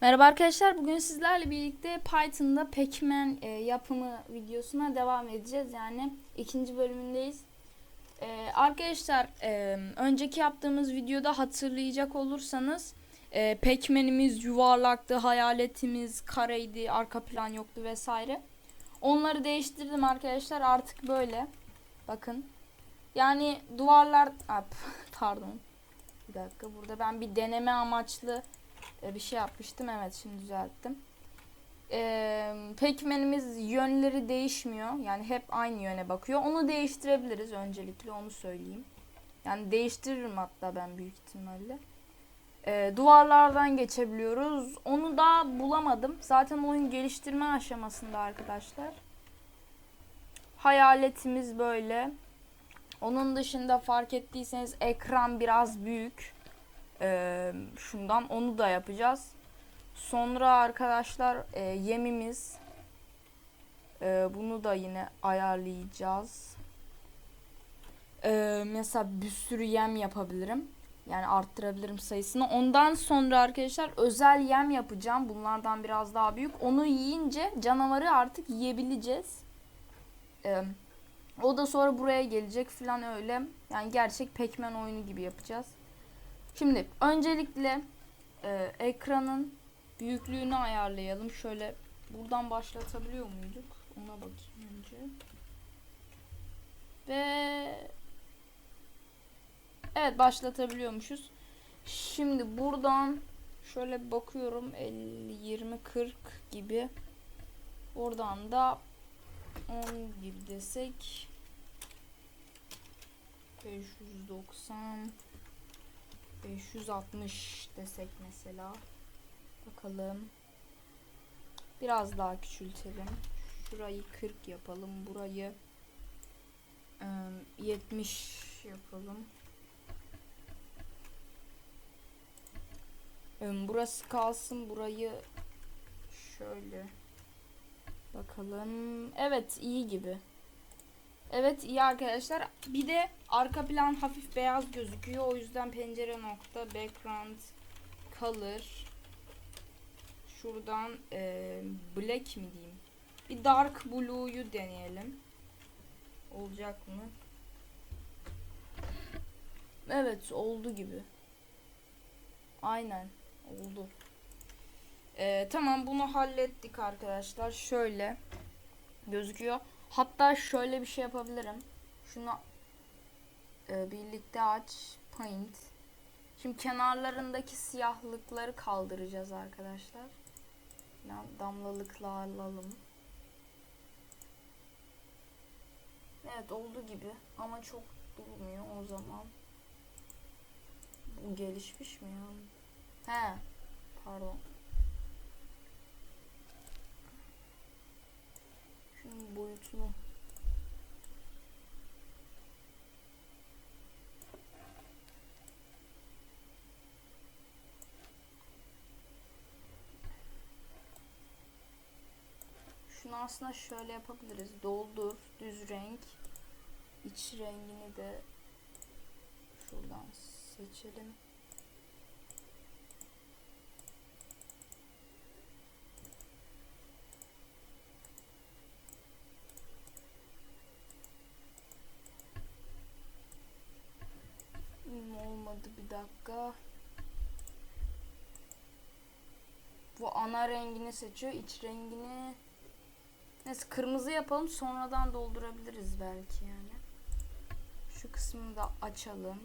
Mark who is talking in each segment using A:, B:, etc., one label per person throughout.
A: Merhaba arkadaşlar. Bugün sizlerle birlikte Python'da Pac-Man e, yapımı videosuna devam edeceğiz. Yani ikinci bölümündeyiz. E, arkadaşlar e, önceki yaptığımız videoda hatırlayacak olursanız e, Pac-Man'imiz yuvarlaktı, hayaletimiz kareydi, arka plan yoktu vesaire. Onları değiştirdim arkadaşlar. Artık böyle. Bakın. Yani duvarlar... Aa, pardon. Bir dakika. Burada ben bir deneme amaçlı bir şey yapmıştım. Evet şimdi düzelttim. Ee, Pac-Man'imiz yönleri değişmiyor. Yani hep aynı yöne bakıyor. Onu değiştirebiliriz öncelikle onu söyleyeyim. Yani değiştiririm hatta ben büyük ihtimalle. Ee, duvarlardan geçebiliyoruz. Onu da bulamadım. Zaten oyun geliştirme aşamasında arkadaşlar. Hayaletimiz böyle. Onun dışında fark ettiyseniz ekran biraz büyük. Ee, şundan onu da yapacağız. Sonra arkadaşlar e, yemimiz. Ee, bunu da yine ayarlayacağız. Ee, mesela bir sürü yem yapabilirim. Yani arttırabilirim sayısını. Ondan sonra arkadaşlar özel yem yapacağım. Bunlardan biraz daha büyük. Onu yiyince canavarı artık yiyebileceğiz. Ee, o da sonra buraya gelecek falan öyle. Yani gerçek Pac-Man oyunu gibi yapacağız. Şimdi öncelikle e, ekranın büyüklüğünü ayarlayalım. Şöyle buradan başlatabiliyor muyduk? Ona bakayım önce. Ve Evet başlatabiliyormuşuz. Şimdi buradan şöyle bakıyorum 50 20 40 gibi. Oradan da 10 gibi desek 590 560 desek mesela. Bakalım. Biraz daha küçültelim. Şurayı 40 yapalım. Burayı ıı, 70 yapalım. Iı, Burası kalsın. Burayı şöyle bakalım. Evet iyi gibi. Evet iyi arkadaşlar. Bir de arka plan hafif beyaz gözüküyor. O yüzden pencere nokta background color şuradan e, black mi diyeyim. Bir dark blue'yu deneyelim. Olacak mı? Evet oldu gibi. Aynen oldu. Ee, tamam bunu hallettik arkadaşlar. Şöyle gözüküyor. Hatta şöyle bir şey yapabilirim. Şunu e, birlikte aç. Paint. Şimdi kenarlarındaki siyahlıkları kaldıracağız arkadaşlar. Damlalıkla alalım. Evet oldu gibi ama çok durmuyor o zaman. Bu gelişmiş mi ya? He. Pardon. Boyutunu Şunu aslında şöyle yapabiliriz. Doldur, düz renk. İç rengini de şuradan seçelim. Hmm, olmadı bir dakika. Bu ana rengini seçiyor. iç rengini Neyse kırmızı yapalım. Sonradan doldurabiliriz belki yani. Şu kısmını da açalım.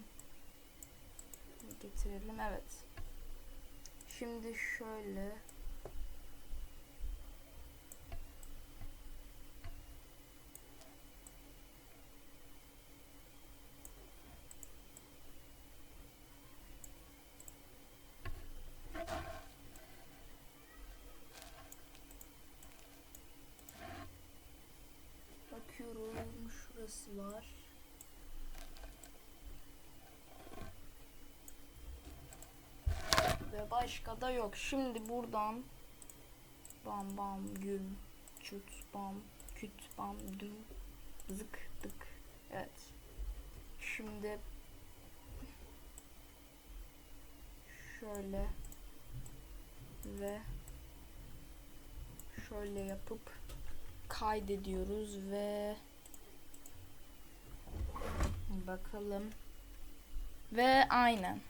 A: Getirelim. Evet. Şimdi şöyle bakıyorum. Şurası var. Ve başka da yok. Şimdi buradan bam bam güm çut bam küt bam düm zık dık. Evet. Şimdi şöyle ve şöyle yapıp kaydediyoruz ve bakalım ve aynen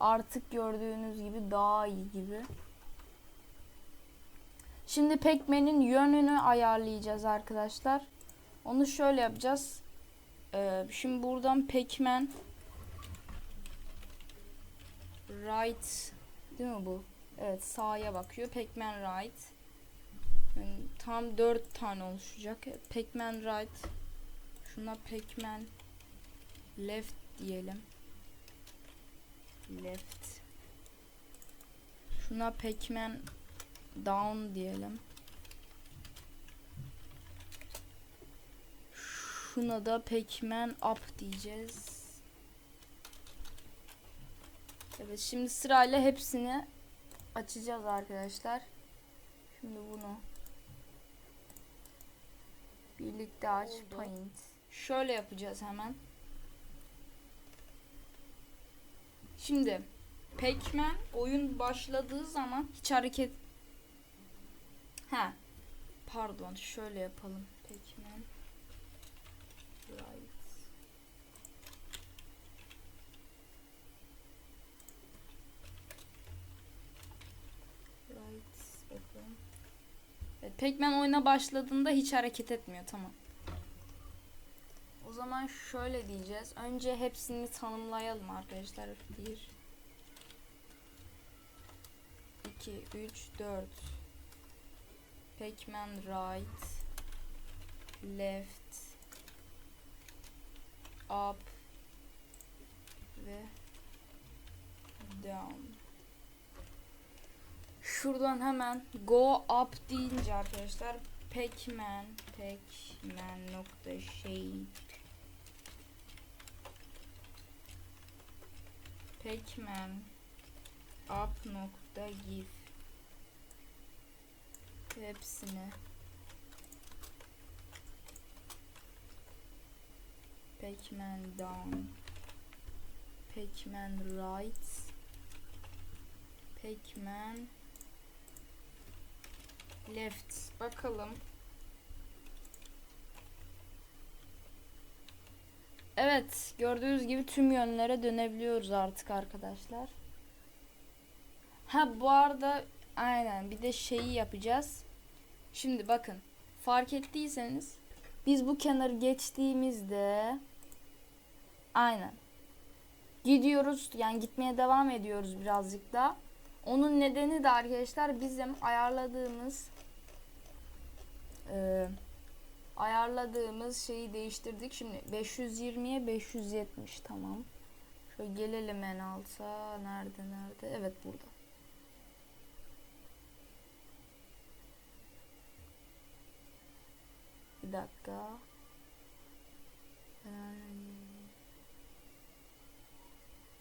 A: artık gördüğünüz gibi daha iyi gibi. Şimdi Pac-Man'in yönünü ayarlayacağız arkadaşlar. Onu şöyle yapacağız. Ee, şimdi buradan Pac-Man right değil mi bu? Evet sağa bakıyor. Pac-Man right. Yani tam dört tane oluşacak. Pac-Man right. Şuna Pac-Man left diyelim. Left. Şuna Pac-Man down diyelim. Şuna da Pac-Man up diyeceğiz. Evet şimdi sırayla hepsini açacağız arkadaşlar. Şimdi bunu birlikte aç paint. Şöyle yapacağız hemen. Şimdi Pac-Man oyun başladığı zaman hiç hareket Ha. Pardon, şöyle yapalım. Pac-Man right. Right. Bakalım. Evet, Pac-Man oyuna başladığında hiç hareket etmiyor. Tamam. Zaman şöyle diyeceğiz. Önce hepsini tanımlayalım arkadaşlar. 1 2 3 4 Pac-Man right left up ve down. Şuradan hemen go up deyince arkadaşlar Pac-Man Pac-Man nokta shape Pac-Man up nokta gif. Hepsini. Pac-Man down. Pac-Man right. Pac-Man left. Bakalım Evet gördüğünüz gibi tüm yönlere dönebiliyoruz artık arkadaşlar Ha bu arada aynen bir de şeyi yapacağız Şimdi bakın fark ettiyseniz biz bu kenarı geçtiğimizde aynen gidiyoruz yani gitmeye devam ediyoruz birazcık da. Onun nedeni de arkadaşlar bizim ayarladığımız e, ayarladığımız şeyi değiştirdik. Şimdi 520'ye 570 tamam. Şöyle gelelim en alta. Nerede nerede? Evet burada. Bir dakika.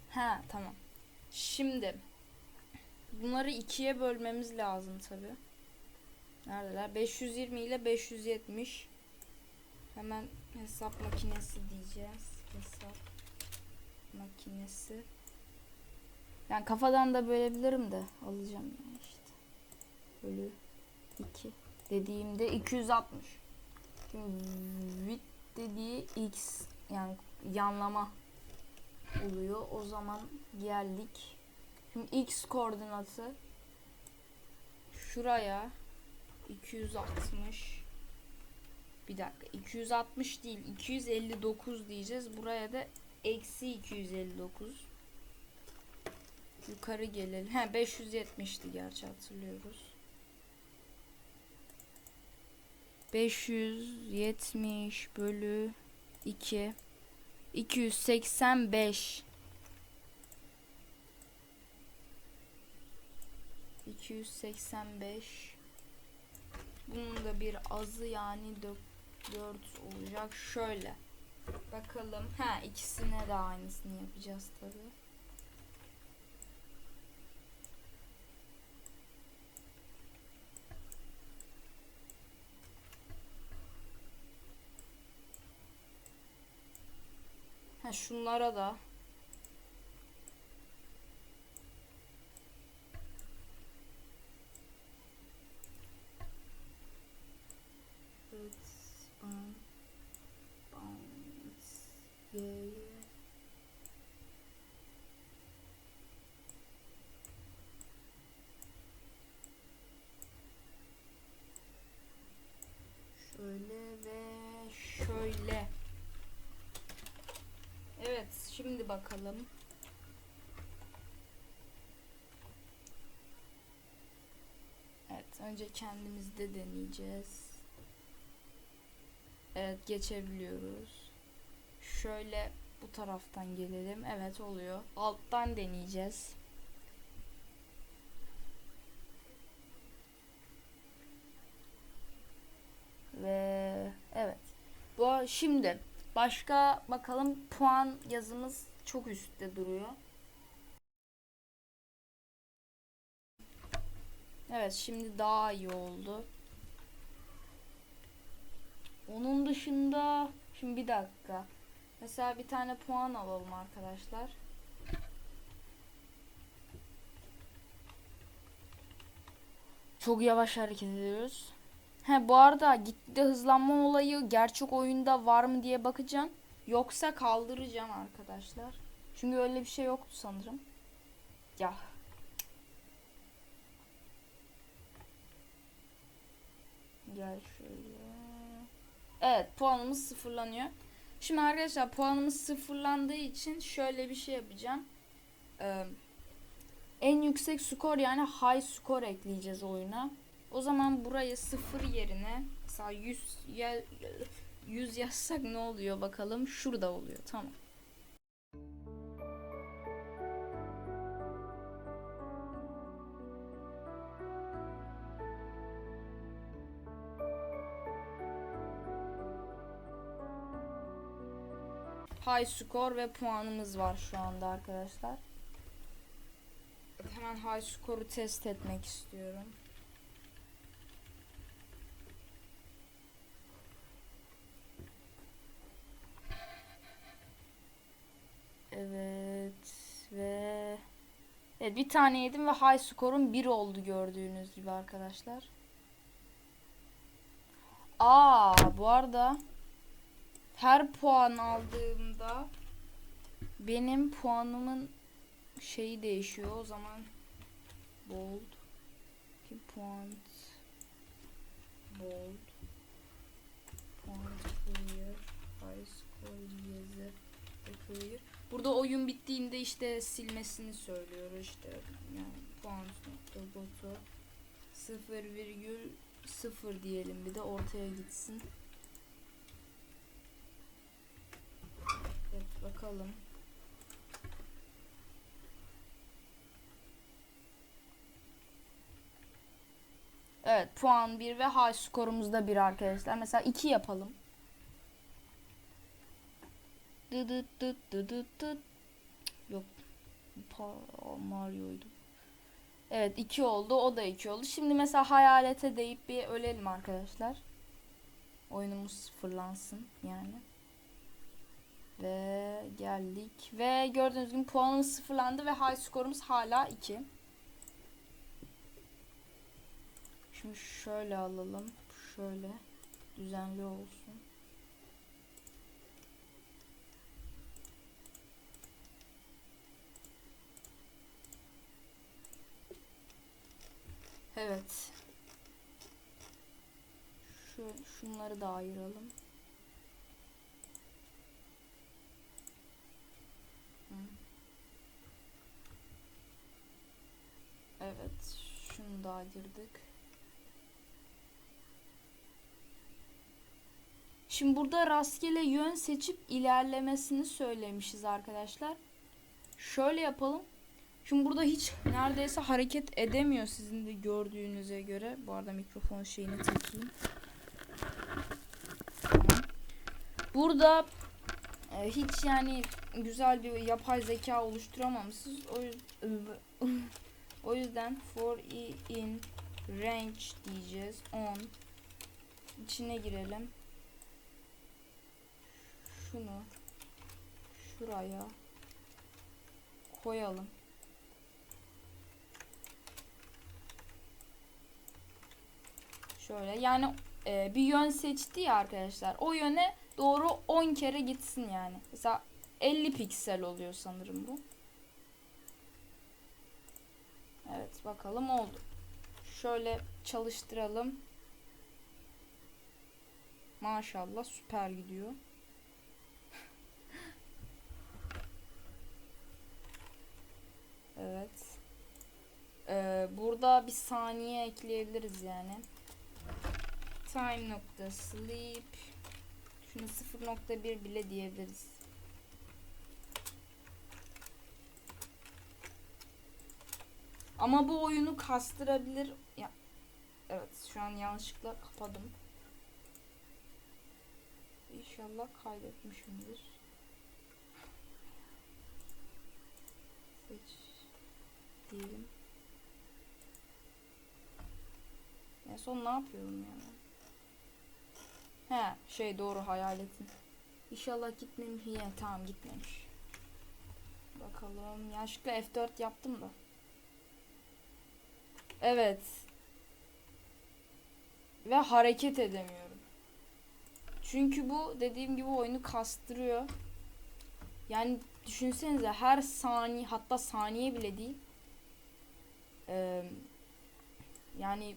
A: Ha tamam. Şimdi bunları ikiye bölmemiz lazım tabi. Neredeler? 520 ile 570. Hemen hesap makinesi diyeceğiz. Hesap makinesi. Yani kafadan da bölebilirim de alacağım yani işte. Bölü 2 dediğimde 260. Şimdi with dediği x yani yanlama oluyor. O zaman geldik. Şimdi x koordinatı şuraya 260 bir dakika 260 değil 259 diyeceğiz. Buraya da eksi 259 yukarı gelelim. He 570'ti gerçi hatırlıyoruz. 570 bölü 2 285 285 bunun da bir azı yani 4 olacak. Şöyle. Bakalım. Ha ikisine de aynısını yapacağız tabi Ha şunlara da. Şöyle ve şöyle. Evet, şimdi bakalım. Evet, önce kendimizde deneyeceğiz. Evet, geçebiliyoruz. Şöyle bu taraftan gelelim. Evet oluyor. Alttan deneyeceğiz. Ve evet. Bu şimdi başka bakalım puan yazımız çok üstte duruyor. Evet şimdi daha iyi oldu. Onun dışında şimdi bir dakika. Mesela bir tane puan alalım arkadaşlar. Çok yavaş hareket ediyoruz. He bu arada gitti hızlanma olayı gerçek oyunda var mı diye bakacağım. Yoksa kaldıracağım arkadaşlar. Çünkü öyle bir şey yoktu sanırım. Ya. Gel şöyle. Evet puanımız sıfırlanıyor. Şimdi arkadaşlar puanımız sıfırlandığı için şöyle bir şey yapacağım. Ee, en yüksek skor yani high skor ekleyeceğiz oyuna. O zaman burayı sıfır yerine mesela 100 ya, 100 yazsak ne oluyor bakalım. Şurada oluyor. Tamam. High skor ve puanımız var şu anda arkadaşlar. Hemen high skoru test etmek istiyorum. Evet ve Evet bir tane yedim ve high skorun 1 oldu gördüğünüz gibi arkadaşlar. Aa bu arada her puan aldığımda benim puanımın şeyi değişiyor. O zaman bold ki puan bold puan clear high score yazı clear Burada oyun bittiğinde işte silmesini söylüyor işte yani puan nokta botu 0,0 diyelim bir de ortaya gitsin. Evet bakalım. Evet puan 1 ve high skorumuz da 1 arkadaşlar. Mesela 2 yapalım. Dı dı dı dı dı dı. Yok. Mario'ydu. Evet 2 oldu. O da 2 oldu. Şimdi mesela hayalete deyip bir ölelim arkadaşlar. Oyunumuz sıfırlansın yani. Ve geldik. Ve gördüğünüz gibi puanımız sıfırlandı ve high skorumuz hala 2. Şimdi şöyle alalım. Şöyle düzenli olsun. Evet. Şu şunları da ayıralım. Evet, da ayırdık. Şimdi burada rastgele yön seçip ilerlemesini söylemişiz arkadaşlar. Şöyle yapalım. Şimdi burada hiç neredeyse hareket edemiyor sizin de gördüğünüze göre. Bu arada mikrofon şeyini takayım. Burada e, hiç yani güzel bir yapay zeka oluşturamamışsınız. O yüzden o yüzden for i in range diyeceğiz. On içine girelim. Şunu şuraya koyalım. Şöyle yani e, bir yön seçti ya arkadaşlar. O yöne doğru 10 kere gitsin yani. Mesela 50 piksel oluyor sanırım bu. Evet bakalım oldu. Şöyle çalıştıralım. Maşallah süper gidiyor. Evet. Ee, burada bir saniye ekleyebiliriz yani. Time nokta sleep. Şunu 0.1 bile diyebiliriz. Ama bu oyunu kastırabilir. Ya, evet şu an yanlışlıkla kapadım. İnşallah kaydetmişimdir. Seç diyelim. En son ne yapıyorum yani? He şey doğru hayaletin. İnşallah gitmemiş. Ya tamam gitmemiş. Bakalım. Yanlışlıkla F4 yaptım da. Evet. Ve hareket edemiyorum. Çünkü bu dediğim gibi oyunu kastırıyor. Yani düşünsenize her saniye hatta saniye bile değil. Ee, yani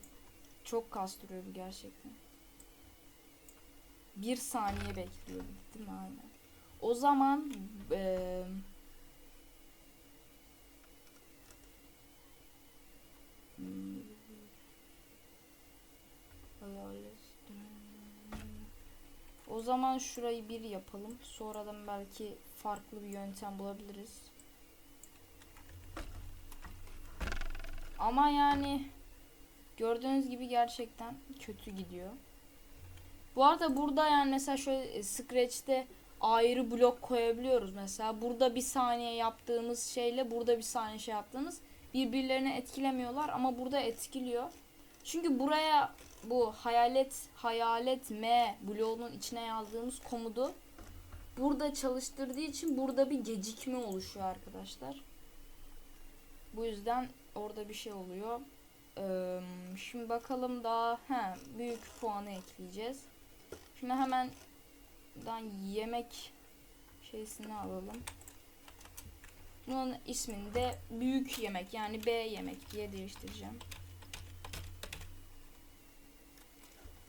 A: çok kastırıyor bu gerçekten. Bir saniye bekliyorum değil mi aynen. O zaman eee o zaman şurayı bir yapalım. Sonradan belki farklı bir yöntem bulabiliriz. Ama yani gördüğünüz gibi gerçekten kötü gidiyor. Bu arada burada yani mesela şöyle e, Scratch'te ayrı blok koyabiliyoruz mesela. Burada bir saniye yaptığımız şeyle burada bir saniye şey yaptığımız birbirlerini etkilemiyorlar ama burada etkiliyor. Çünkü buraya bu hayalet hayalet M bloğunun içine yazdığımız komudu burada çalıştırdığı için burada bir gecikme oluşuyor arkadaşlar. Bu yüzden orada bir şey oluyor. Ee, şimdi bakalım daha he, büyük puanı ekleyeceğiz. Şimdi hemen buradan yemek şeysini alalım. Bunun ismini de büyük yemek yani B yemek diye değiştireceğim.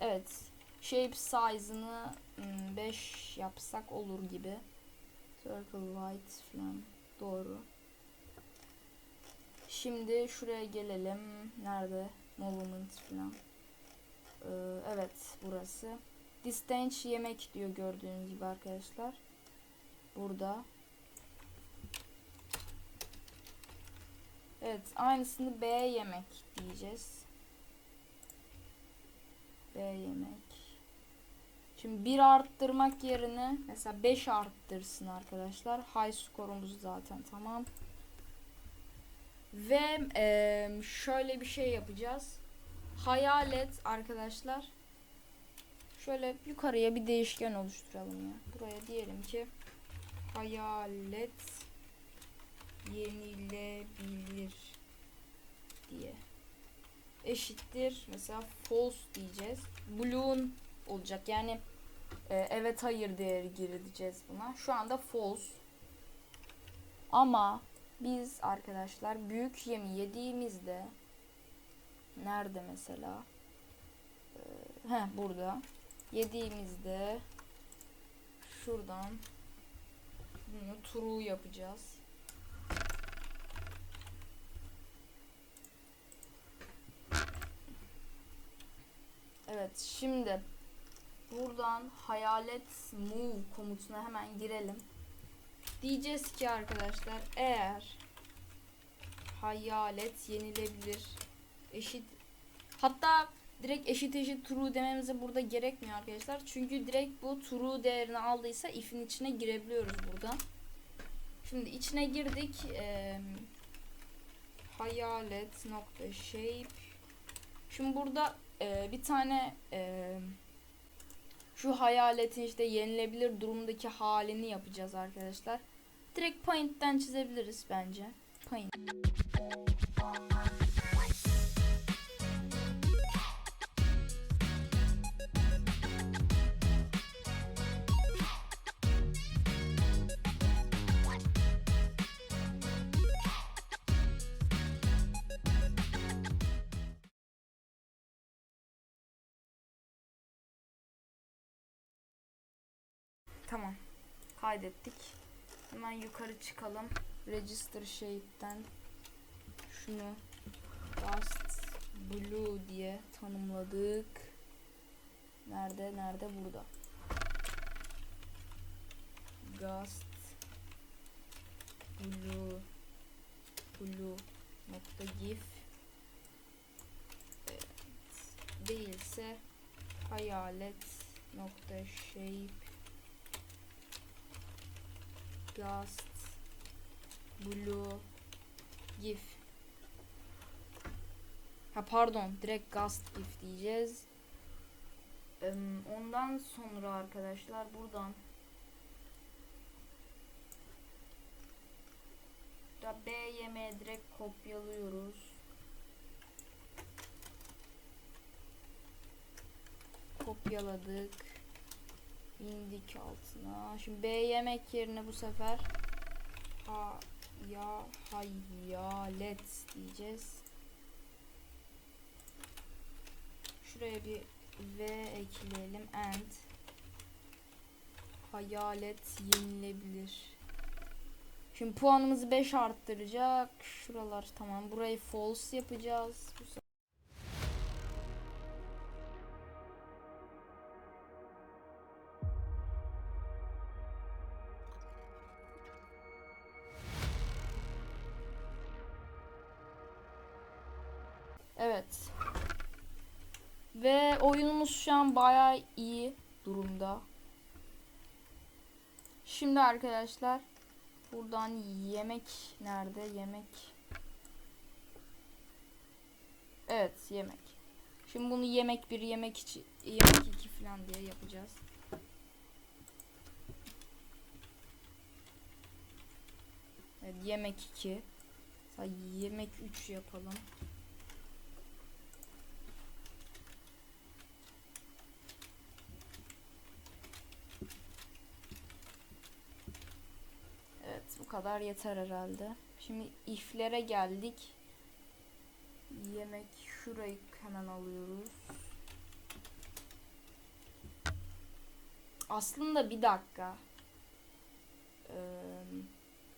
A: Evet. Shape size'ını 5 yapsak olur gibi. Circle white falan. Doğru. Şimdi şuraya gelelim. Nerede? Movement falan. Ee, evet burası. Distance yemek diyor gördüğünüz gibi arkadaşlar. Burada. Evet aynısını B yemek diyeceğiz. B yemek. Şimdi bir arttırmak yerine mesela 5 arttırsın arkadaşlar. High skorumuz zaten tamam. Ve e, şöyle bir şey yapacağız. Hayalet arkadaşlar. Şöyle yukarıya bir değişken oluşturalım ya. Buraya diyelim ki hayalet yenilebilir diye eşittir mesela false diyeceğiz. Bloon olacak. Yani e, evet hayır değeri gireceğiz buna. Şu anda false. Ama biz arkadaşlar büyük yemi yediğimizde nerede mesela? Ee, he burada. Yediğimizde şuradan bunu true yapacağız. Evet şimdi buradan hayalet move komutuna hemen girelim. Diyeceğiz ki arkadaşlar eğer hayalet yenilebilir eşit hatta direkt eşit eşit true dememize burada gerekmiyor arkadaşlar. Çünkü direkt bu true değerini aldıysa if'in içine girebiliyoruz burada. Şimdi içine girdik. Ee, hayalet nokta shape. Şimdi burada e, bir tane e, şu hayaletin işte yenilebilir durumdaki halini yapacağız arkadaşlar. Direkt Paint'ten çizebiliriz bence. Paint. Tamam. Kaydettik. Hemen yukarı çıkalım. Register Shape'den şunu Ghost Blue diye tanımladık. Nerede? Nerede? Burada. Ghost Blue Blue nokta gif evet. değilse hayalet nokta shape Ghost Blue GIF Ha pardon direkt Ghost GIF diyeceğiz. Ondan sonra arkadaşlar buradan da B yemeğe direkt kopyalıyoruz. Kopyaladık. İndik altına. Şimdi B yemek yerine bu sefer ha ya hayalet diyeceğiz. Şuraya bir V ekleyelim and hayalet yenilebilir. Şimdi puanımızı 5 arttıracak. Şuralar tamam. Burayı false yapacağız. Bu oyunumuz şu an bayağı iyi durumda. Şimdi arkadaşlar buradan yemek nerede? Yemek. Evet, yemek. Şimdi bunu yemek bir, yemek içi, yemek iki falan diye yapacağız. Evet, yemek 2. Yemek 3 yapalım. Evet bu kadar yeter herhalde. Şimdi iflere geldik. Yemek şurayı hemen alıyoruz. Aslında bir dakika. Ee,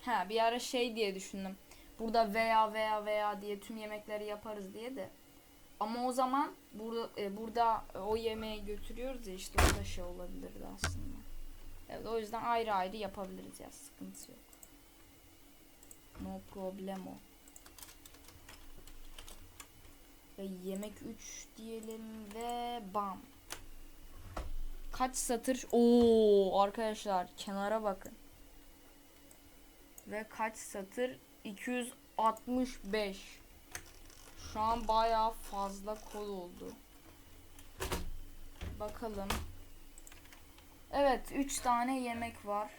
A: ha bir ara şey diye düşündüm. Burada veya veya veya diye tüm yemekleri yaparız diye de. Ama o zaman burada e, burada o yemeği götürüyoruz ya işte o da şey olabilirdi aslında. Evet o yüzden ayrı ayrı yapabiliriz ya sıkıntı yok. No problemo. Ve yemek 3 diyelim ve bam. Kaç satır? Oo arkadaşlar kenara bakın. Ve kaç satır? 265. Şu an bayağı fazla kod oldu. Bakalım. Evet, 3 tane yemek var.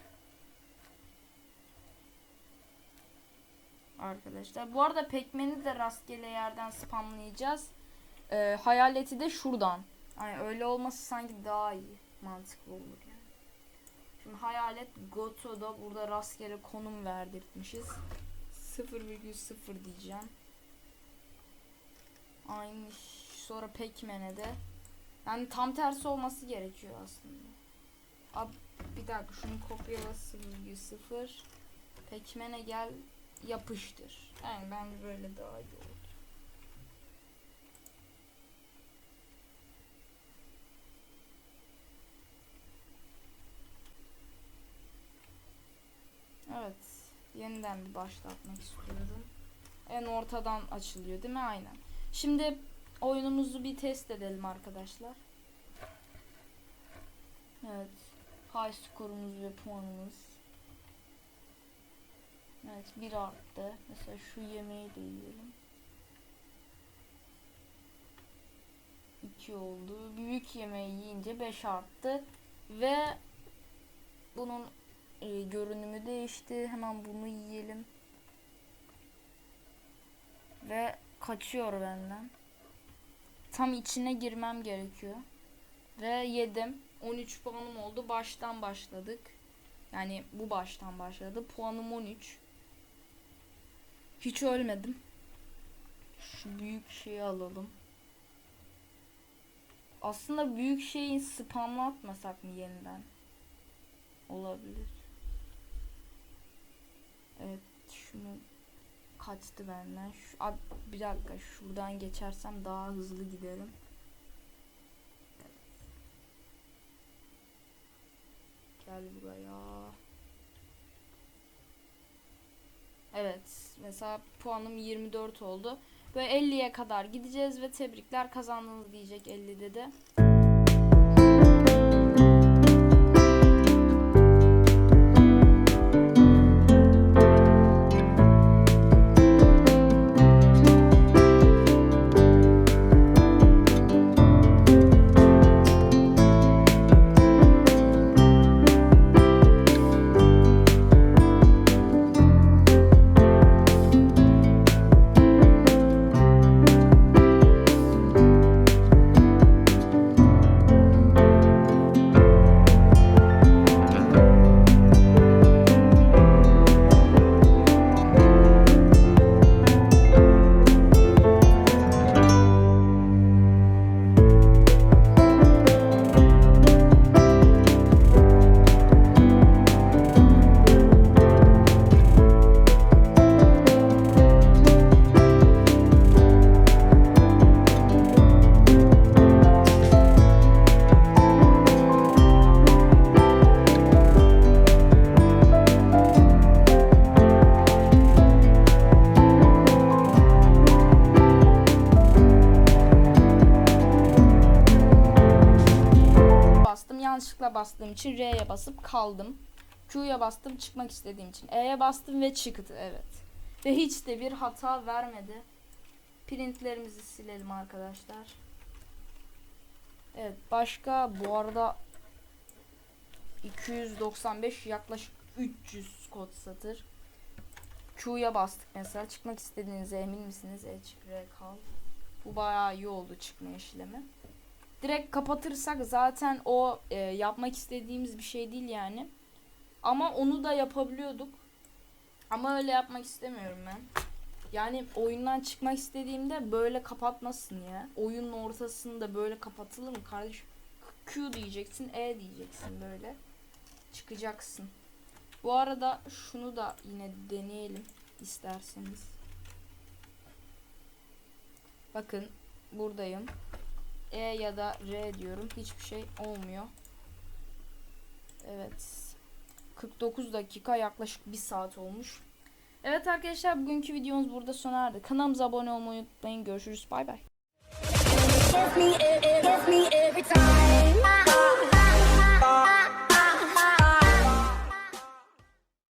A: Arkadaşlar. Bu arada pekmeni de rastgele yerden spamlayacağız. Ee, hayaleti de şuradan. Yani öyle olması sanki daha iyi. Mantıklı olur yani. Şimdi hayalet Goto'da burada rastgele konum verdirtmişiz. 0,0 diyeceğim. Aynı sonra pekmene de. Yani tam tersi olması gerekiyor aslında. Ab bir dakika şunu kopyala 0,0 Pekmene gel yapıştır. Yani bence böyle daha iyi olur. Evet. Yeniden bir başlatmak istiyorum. En ortadan açılıyor değil mi? Aynen. Şimdi oyunumuzu bir test edelim arkadaşlar. Evet. High skorumuz ve puanımız. Evet bir arttı. Mesela şu yemeği de yiyelim. 2 oldu. Büyük yemeği yiyince 5 arttı. Ve bunun e, görünümü değişti. Hemen bunu yiyelim. Ve kaçıyor benden. Tam içine girmem gerekiyor. Ve yedim. 13 puanım oldu. Baştan başladık. Yani bu baştan başladı. Puanım 13. Hiç ölmedim. Şu büyük şeyi alalım. Aslında büyük şeyi spamlatmasak mı yeniden? Olabilir. Evet şunu kaçtı benden. Şu, ad- bir dakika şuradan geçersem daha hızlı giderim. Gel buraya. Evet. Mesela puanım 24 oldu. Ve 50'ye kadar gideceğiz ve tebrikler kazandınız diyecek 50'de de. İçin R'ye basıp kaldım. Q'ya bastım çıkmak istediğim için. E'ye bastım ve çıktı. Evet. Ve hiç de bir hata vermedi. Printlerimizi silelim arkadaşlar. Evet başka bu arada 295 yaklaşık 300 kod satır. Q'ya bastık mesela. Çıkmak istediğinize emin misiniz? E çık R kal. Bu bayağı iyi oldu çıkma işlemi direkt kapatırsak zaten o e, yapmak istediğimiz bir şey değil yani. Ama onu da yapabiliyorduk. Ama öyle yapmak istemiyorum ben. Yani oyundan çıkmak istediğimde böyle kapatmasın ya. Oyunun ortasında böyle kapatılır mı kardeşim? Q diyeceksin, E diyeceksin böyle. Çıkacaksın. Bu arada şunu da yine deneyelim isterseniz. Bakın buradayım. E ya da R diyorum. Hiçbir şey olmuyor. Evet. 49 dakika yaklaşık 1 saat olmuş. Evet arkadaşlar bugünkü videomuz burada sona erdi. Kanalımıza abone olmayı unutmayın. Görüşürüz. Bay bay.
B: Kiss me every time.